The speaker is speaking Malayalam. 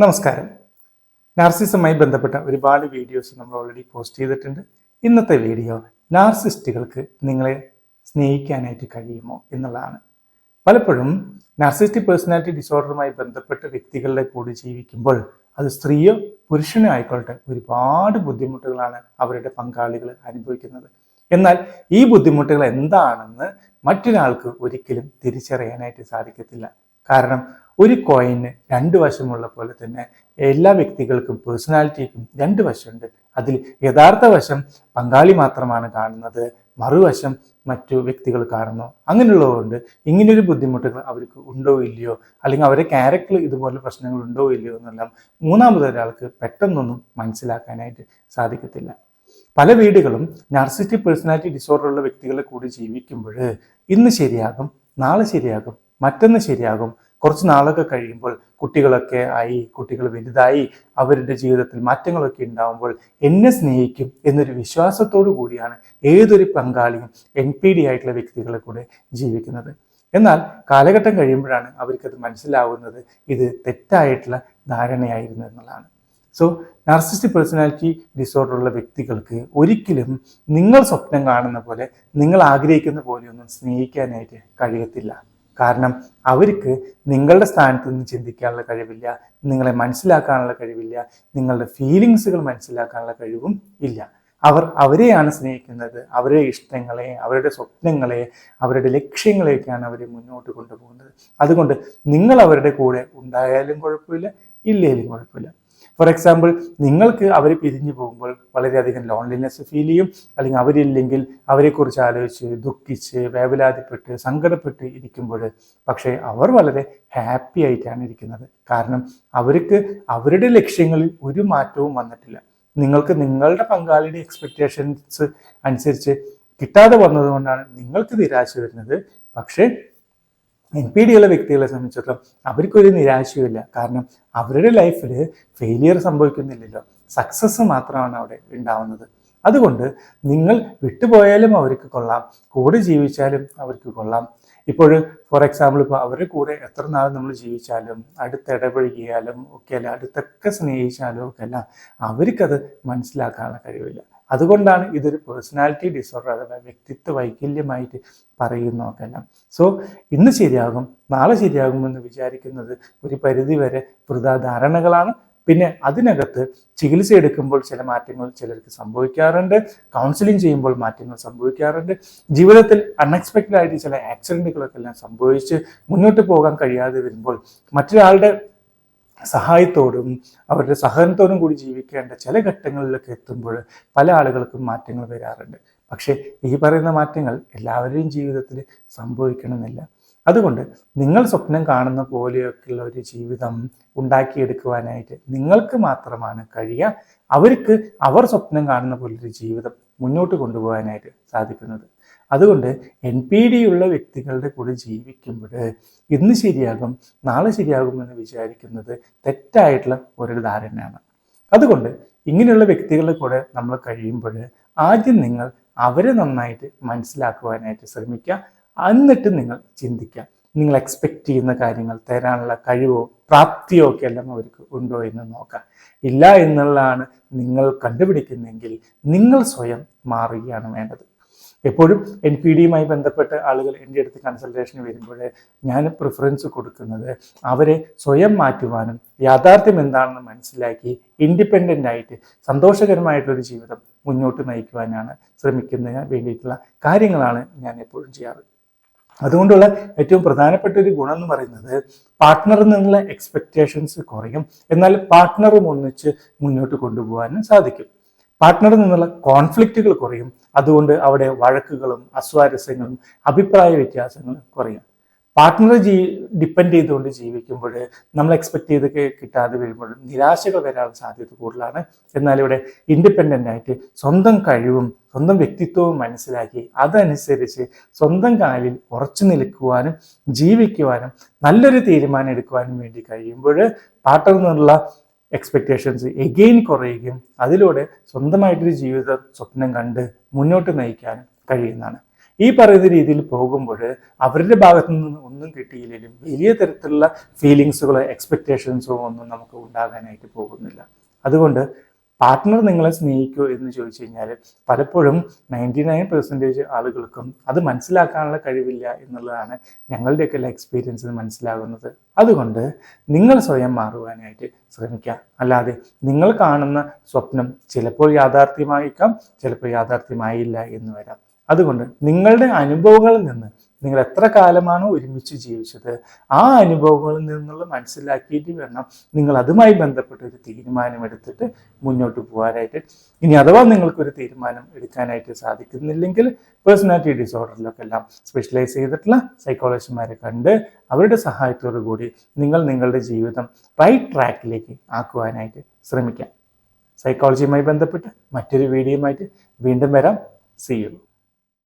നമസ്കാരം. നാർസിസമായി ബന്ധപ്പെട്ട ഒരുപാട് വീഡിയോസ് നമ്മൾ ഓൾറെഡി പോസ്റ്റ് ചെയ്തിട്ടുണ്ട്. ഇന്നത്തെ വീഡിയോ നാർസിസ്റ്റുകൾക്ക് നിങ്ങളെ സ്നേഹിക്കാനായിട്ട് കഴിയുമോ എന്നുള്ളതാണ്. പലപ്പോഴും നാർസിസ്റ്റിക് പേഴ്സണാലിറ്റി ഡിസോർഡറുമായി ബന്ധപ്പെട്ട വ്യക്തികളുടെ കൂടെ ജീവിക്കുമ്പോൾ അത് സ്ത്രീയോ പുരുഷനോ ആയിക്കോട്ടെ ഒരുപാട് ബുദ്ധിമുട്ടുകളാണ് അവരുടെ പങ്കാളികൾ അനുഭവിക്കുന്നത്. എന്നാൽ ഈ ബുദ്ധിമുട്ടുകൾ എന്താണെന്ന് മറ്റൊരാൾക്ക് ഒരിക്കലും തിരിച്ചറിയാനായിട്ട് സാധിക്കത്തില്ല. കാരണം ഒരു കോയിന് രണ്ട് വശമുള്ള പോലെ തന്നെ എല്ലാ വ്യക്തികൾക്കും പേഴ്സണാലിറ്റിക്കും രണ്ട് വശമുണ്ട്. അതിൽ യഥാർത്ഥ വശം പങ്കാളി മാത്രമാണ് കാണുന്നത് മറുവശം മറ്റു വ്യക്തികൾ കാണുന്നു. അങ്ങനെയുള്ളതുകൊണ്ട് ഇങ്ങനൊരു ബുദ്ധിമുട്ടുകൾ അവർക്ക് ഉണ്ടോ ഇല്ലയോ? അല്ലെങ്കിൽ അവരുടെ ക്യാരക്ടറിൽ ഇതുപോലെ പ്രശ്നങ്ങൾ ഉണ്ടോ ഇല്ലയോ എന്നെല്ലാം മൂന്നാമതൊരാൾക്ക് പെട്ടെന്നൊന്നും മനസ്സിലാക്കാനായിട്ട് സാധിക്കത്തില്ല. പല വീടുകളും നാർസിസ്റ്റിക് പേഴ്സണാലിറ്റി ഡിസോർഡറുള്ള വ്യക്തികളെ കൂടി ജീവിക്കുമ്പോൾ ഇന്ന് ശരിയാകും നാളെ ശരിയാകും മറ്റൊന്ന് ശരിയാകും കുറച്ച് നാളൊക്കെ കഴിയുമ്പോൾ കുട്ടികളൊക്കെ ആയി കുട്ടികൾ വലുതായി അവരുടെ ജീവിതത്തിൽ മാറ്റങ്ങളൊക്കെ ഉണ്ടാവുമ്പോൾ എന്നെ സ്നേഹിക്കും എന്നൊരു വിശ്വാസത്തോടു കൂടിയാണ് ഏതൊരു പങ്കാളിയും എൻ പി ഡി ആയിട്ടുള്ള വ്യക്തികളെ കൂടെ ജീവിക്കുന്നത്. എന്നാൽ കാലഘട്ടം കഴിയുമ്പോഴാണ് അവർക്കത് മനസ്സിലാവുന്നത് ഇത് തെറ്റായിട്ടുള്ള ധാരണയായിരുന്നു എന്നുള്ളതാണ്. സോ നാർസിസ്റ്റിക് പേഴ്സണാലിറ്റി ഡിസോർഡർ ഉള്ള വ്യക്തികൾക്ക് ഒരിക്കലും നിങ്ങൾ സ്വപ്നം കാണുന്ന പോലെ നിങ്ങൾ ആഗ്രഹിക്കുന്ന പോലെയൊന്നും സ്നേഹിക്കാനായിട്ട് കഴിയത്തില്ല. കാരണം അവർക്ക് നിങ്ങളുടെ സ്ഥാനത്ത് നിന്ന് ചിന്തിക്കാനുള്ള കഴിവില്ല നിങ്ങളെ മനസ്സിലാക്കാനുള്ള കഴിവില്ല നിങ്ങളുടെ ഫീലിങ്സുകൾ മനസ്സിലാക്കാനുള്ള കഴിവും ഇല്ല. അവർ അവരെയാണ് സ്നേഹിക്കുന്നത്. അവരുടെ ഇഷ്ടങ്ങളെ അവരുടെ സ്വപ്നങ്ങളെ അവരുടെ ലക്ഷ്യങ്ങളെയൊക്കെയാണ് അവരെ മുന്നോട്ട് കൊണ്ടുപോകുന്നത്. അതുകൊണ്ട് നിങ്ങൾ അവരുടെ കൂടെ ഉണ്ടായാലും കുഴപ്പമില്ല ഇല്ലെങ്കിലും കുഴപ്പമില്ല. ഫോർ എക്സാമ്പിൾ നിങ്ങൾക്ക് അവർ പിരിഞ്ഞു പോകുമ്പോൾ വളരെയധികം ലോൺലിനെസ് ഫീൽ ചെയ്യും. അല്ലെങ്കിൽ അവരില്ലെങ്കിൽ അവരെക്കുറിച്ച് ആലോചിച്ച് ദുഃഖിച്ച് വേവലാതിപ്പെട്ട് സങ്കടപ്പെട്ട് ഇരിക്കുമ്പോൾ പക്ഷേ അവർ വളരെ ഹാപ്പി ആയിട്ടാണ് ഇരിക്കുന്നത്. കാരണം അവർക്ക് അവരുടെ ലക്ഷ്യങ്ങളിൽ ഒരു മാറ്റവും വന്നിട്ടില്ല. നിങ്ങൾക്ക് നിങ്ങളുടെ പങ്കാളിയുടെ എക്സ്പെക്റ്റേഷൻസ് അനുസരിച്ച് കിട്ടാതെ വന്നതുകൊണ്ടാണ് നിങ്ങൾക്ക് നിരാശ വരുന്നത്. പക്ഷേ എൻ പി ഡി ഉള്ള വ്യക്തികളെ സംബന്ധിച്ചിടത്തോളം അവർക്കൊരു നിരാശയുമില്ല. കാരണം അവരുടെ ലൈഫിൽ ഫെയിലിയർ സംഭവിക്കുന്നില്ലല്ലോ. സക്സസ് മാത്രമാണ് അവിടെ ഉണ്ടാവുന്നത്. അതുകൊണ്ട് നിങ്ങൾ വിട്ടുപോയാലും അവർക്ക് കൊള്ളാം. കൂടെ ജീവിച്ചാലും അവർക്ക് കൊള്ളാം. ഇപ്പോൾ ഫോർ എക്സാമ്പിൾ ഇപ്പോൾ അവരുടെ കൂടെ എത്ര നാൾ നമ്മൾ ജീവിച്ചാലും അടുത്ത് ഇടപഴകിയാലും ഒക്കെ അല്ല അടുത്തൊക്കെ സ്നേഹിച്ചാലും ഒക്കെ അല്ല അവർക്കത് മനസ്സിലാക്കാനുള്ള കഴിവില്ല. അതുകൊണ്ടാണ് ഇതൊരു പേഴ്സണാലിറ്റി ഡിസോർഡർ അഥവാ വ്യക്തിത്വ വൈകല്യമായിട്ട് പറയുന്നതൊക്കെല്ലാം സോ ഇന്ന് ശരിയാകും നാളെ ശരിയാകുമെന്ന് വിചാരിക്കുന്നത് ഒരു പരിധിവരെ വൃതാധാരണകളാണ്. പിന്നെ അതിനകത്ത് ചികിത്സ എടുക്കുമ്പോൾ ചില മാറ്റങ്ങൾ ചിലർക്ക് സംഭവിക്കാറുണ്ട്. കൗൺസിലിംഗ് ചെയ്യുമ്പോൾ മാറ്റങ്ങൾ സംഭവിക്കാറുണ്ട്. ജീവിതത്തിൽ അൺഎക്സ്പെക്റ്റഡ് ആയിട്ട് ചില ആക്സിഡന്റുകളൊക്കെ എല്ലാം സംഭവിച്ച് മുന്നോട്ട് പോകാൻ കഴിയാതെ വരുമ്പോൾ മറ്റൊരാളുടെ സഹായത്തോടും അവരുടെ സഹനത്തോടും കൂടി ജീവിക്കേണ്ട ചില ഘട്ടങ്ങളിലൊക്കെ എത്തുമ്പോൾ പല ആളുകൾക്കും മാറ്റങ്ങൾ വരാറുണ്ട്. പക്ഷേ ഈ പറയുന്ന മാറ്റങ്ങൾ എല്ലാവരുടെയും ജീവിതത്തിൽ സംഭവിക്കണമെന്നില്ല. അതുകൊണ്ട് നിങ്ങൾ സ്വപ്നം കാണുന്ന പോലെയൊക്കെയുള്ള ഒരു ജീവിതം ഉണ്ടാക്കിയെടുക്കുവാനായിട്ട് നിങ്ങൾക്ക് മാത്രമാണ് കഴിയുക. അവർക്ക് അവർ സ്വപ്നം കാണുന്ന പോലൊരു ജീവിതം മുന്നോട്ട് കൊണ്ടുപോകാനായിട്ട് സാധിക്കുന്നത്. അതുകൊണ്ട് എൻ പി ഡി ഉള്ള വ്യക്തികളുടെ കൂടെ ജീവിക്കുമ്പോൾ ഇന്ന് ശരിയാകും നാളെ ശരിയാകുമെന്ന് വിചാരിക്കുന്നത് തെറ്റായിട്ടുള്ള ഒരു ധാരണയാണ്. അതുകൊണ്ട് ഇങ്ങനെയുള്ള വ്യക്തികളുടെ കൂടെ നമ്മൾ കഴിയുമ്പോൾ ആദ്യം നിങ്ങൾ അവരെ നന്നായിട്ട് മനസ്സിലാക്കുവാനായിട്ട് ശ്രമിക്കുക. എന്നിട്ട് നിങ്ങൾ ചിന്തിക്കുക നിങ്ങൾ എക്സ്പെക്റ്റ് ചെയ്യുന്ന കാര്യങ്ങൾ തരാനുള്ള കഴിവോ പ്രാപ്തിയോ ഒക്കെ എല്ലാം അവർക്ക് ഉണ്ടോ എന്ന് നോക്കാം. ഇല്ല എന്നുള്ളതാണ് നിങ്ങൾ കണ്ടുപിടിക്കുന്നെങ്കിൽ നിങ്ങൾ സ്വയം മാറുകയാണ് വേണ്ടത്. എപ്പോഴും എൻ പി ഡിയുമായി ബന്ധപ്പെട്ട് ആളുകൾ എന്റെ അടുത്ത് കൺസൾട്ടേഷന് വരുമ്പോൾ ഞാൻ പ്രിഫറൻസ് കൊടുക്കുന്നത് അവരെ സ്വയം മാറ്റുവാനും യാഥാർത്ഥ്യം എന്താണെന്ന് മനസ്സിലാക്കി ഇൻഡിപെൻഡന്റ് ആയിട്ട് സന്തോഷകരമായിട്ടൊരു ജീവിതം മുന്നോട്ട് നയിക്കുവാനാണ് ശ്രമിക്കുന്നതിന് വേണ്ടിയിട്ടുള്ള കാര്യങ്ങളാണ് ഞാൻ എപ്പോഴും ചെയ്യാറ്. അതുകൊണ്ടുള്ള ഏറ്റവും പ്രധാനപ്പെട്ട ഒരു ഗുണം എന്ന് പറയുന്നത് പാർട്ട്ണറിൽ നിന്നുള്ള എക്സ്പെക്റ്റേഷൻസ് കുറയും. എന്നാൽ പാർട്ട്ണറും ഒന്നിച്ച് മുന്നോട്ട് കൊണ്ടുപോകാനും സാധിക്കും. പാർട്ട്ണറിൽ നിന്നുള്ള കോൺഫ്ലിക്റ്റുകൾ കുറയും. അതുകൊണ്ട് അവിടെ വഴക്കുകളും അസ്വാരസ്യങ്ങളും അഭിപ്രായ വ്യത്യാസങ്ങളും കുറയും. പാർട്ട്ണർ ജീ ഡിപ്പെൻഡ് ചെയ്തുകൊണ്ട് ജീവിക്കുമ്പോൾ നമ്മൾ എക്സ്പെക്ട് ചെയ്ത് കിട്ടാതെ വരുമ്പോൾ നിരാശകൾ വരാൻ സാധ്യത കൂടുതലാണ്. എന്നാൽ ഇവിടെ ഇൻഡിപെൻഡന്റ് ആയിട്ട് സ്വന്തം കഴിവും സ്വന്തം വ്യക്തിത്വവും മനസ്സിലാക്കി അതനുസരിച്ച് സ്വന്തം കാലിൽ ഉറച്ചു നിൽക്കുവാനും ജീവിക്കുവാനും നല്ലൊരു തീരുമാനം എടുക്കുവാനും വേണ്ടി കഴിയുമ്പോൾ പാർട്ട്ണറിൽ നിന്നുള്ള എക്സ്പെക്റ്റേഷൻസ് എഗെയിൻ കുറയുകയും അതിലൂടെ സ്വന്തമായിട്ടൊരു ജീവിത സ്വപ്നം കണ്ട് മുന്നോട്ട് നയിക്കാനും കഴിയുന്നതാണ്. ഈ പറയുന്ന രീതിയിൽ പോകുമ്പോൾ അവരുടെ ഭാഗത്തു നിന്ന് ഒന്നും കിട്ടിയില്ലെങ്കിലും വലിയ തരത്തിലുള്ള ഫീലിങ്സുകളോ എക്സ്പെക്റ്റേഷൻസോ ഒന്നും നമുക്ക് ഉണ്ടാകാനായിട്ട് പോകുന്നില്ല. അതുകൊണ്ട് പാർട്ട്ണർ നിങ്ങളെ സ്നേഹിക്കുമോ എന്ന് ചോദിച്ചു കഴിഞ്ഞാൽ പലപ്പോഴും നയന്റി നയൻ പെർസെന്റേജ് ആളുകൾക്കും അത് മനസ്സിലാക്കാനുള്ള കഴിവില്ല എന്നുള്ളതാണ് ഞങ്ങളുടെയൊക്കെ എക്സ്പീരിയൻസിൽ മനസ്സിലാകുന്നത്. അതുകൊണ്ട് നിങ്ങൾ സ്വയം മാറുവാനായിട്ട് ശ്രമിക്കുക. അല്ലാതെ നിങ്ങൾ കാണുന്ന സ്വപ്നം ചിലപ്പോൾ യാഥാർത്ഥ്യമായിക്കാം ചിലപ്പോൾ യാഥാർത്ഥ്യമായില്ല എന്ന് വരാം. അതുകൊണ്ട് നിങ്ങളുടെ അനുഭവങ്ങളിൽ നിന്ന് നിങ്ങൾ എത്ര കാലമാണ് ഒരുമിച്ച് ജീവിച്ചത്? ആ അനുഭവങ്ങളിൽ നിന്നുള്ള മനസ്സിലാക്കിയിട്ട് വേണം നിങ്ങൾ അതുമായി ബന്ധപ്പെട്ട ഒരു തീരുമാനം എടുത്തിട്ട് മുന്നോട്ട് പോകാനായിട്ട്. ഇനി അഥവാ നിങ്ങൾക്കൊരു തീരുമാനം എടുക്കാനായിട്ട് സാധിക്കുന്നില്ലെങ്കിൽ പേഴ്സണാലിറ്റി ഡിസോർഡറിലൊക്കെ എല്ലാം സ്പെഷ്യലൈസ് ചെയ്തിട്ടുള്ള സൈക്കോളജിസ്റ്റുമാരെ കണ്ട് അവരുടെ സഹായത്തോടു കൂടി നിങ്ങൾ നിങ്ങളുടെ ജീവിതം റൈറ്റ് ട്രാക്കിലേക്ക് ആക്കുവാനായിട്ട് ശ്രമിക്കാം. സൈക്കോളജിയുമായി ബന്ധപ്പെട്ട് മറ്റൊരു വീഡിയോയുമായിട്ട് വീണ്ടും വരാം. C U